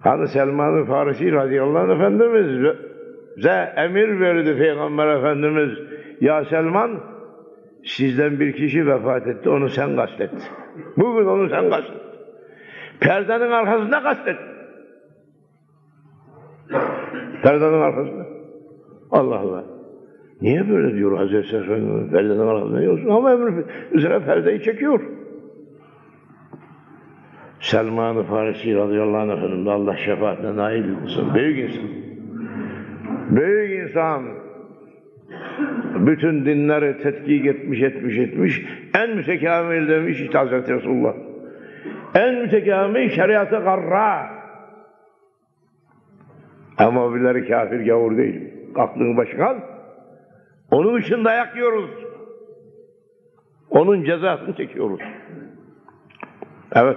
Hani Selman-ı Farisi radıyallahu anh Efendimiz bize emir verdi Peygamber Efendimiz. Ya Selman sizden bir kişi vefat etti onu sen kastet. Bugün onu sen kastet. Perdenin arkasında kastet. Perdenin arkasında. Allah Allah. Niye böyle diyor Hazreti Efendimiz? Perdenin arkasında diyorsun ama emri üzerine perdeyi çekiyor. Selman-ı Farisi radıyallahu anh efendim Allah şefaatine nail olsun. Büyük insan. Büyük insan. Bütün dinleri tetkik etmiş, etmiş, etmiş. En mütekamil demiş işte Hazreti Resulullah. En mütekamil şeriatı garra. Ama birileri kafir gavur değil. Aklını başına al. Onun için dayak yiyoruz. Onun cezasını çekiyoruz. Evet.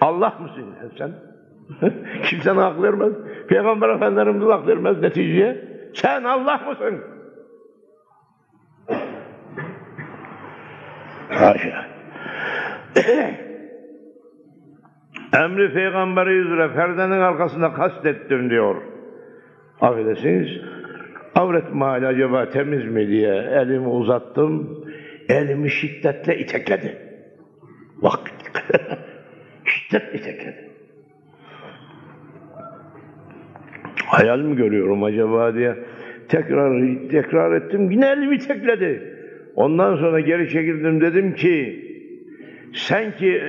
Allah mısın sen? Kimse hak vermez. Peygamber Efendimiz hak vermez neticeye. Sen Allah mısın? Haşa. Emri peygamberi üzere perdenin arkasında kastettim diyor. Affedersiniz. Avret mali acaba temiz mi diye elimi uzattım. Elimi şiddetle itekledi. Bak. Şiddetle itekledi. Hayal mi görüyorum acaba diye tekrar tekrar ettim. Yine elimi itekledi. Ondan sonra geri çekildim dedim ki sen ki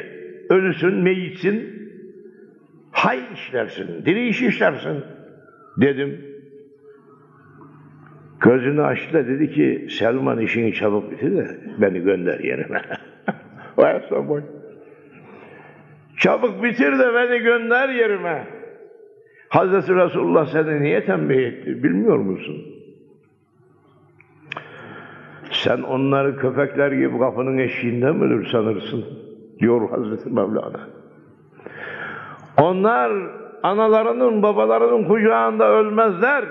ölüsün, meyitsin, hay işlersin, diri iş işlersin dedim. Gözünü açtı da dedi ki Selman işini çabuk bitir de beni gönder yerime. Vay sabah. Çabuk bitir de beni gönder yerime. Hazreti Resulullah seni niye tembih etti bilmiyor musun? Sen onları köpekler gibi kapının eşiğinde mi sanırsın? Diyor Hazreti Mevlana. Onlar analarının babalarının kucağında ölmezler.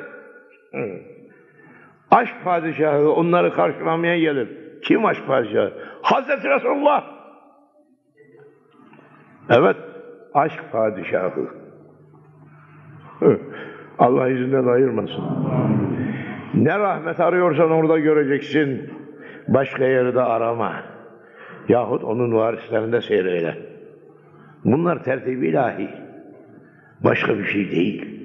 Aşk padişahı onları karşılamaya gelir. Kim aşk padişahı? Hazreti Resulullah. Evet, aşk padişahı. Hı. Allah izinden ayırmasın. Ne rahmet arıyorsan orada göreceksin. Başka yerde arama. Yahut onun varislerinde seyreyle. Bunlar tertib ilahi. Başka bir şey değil.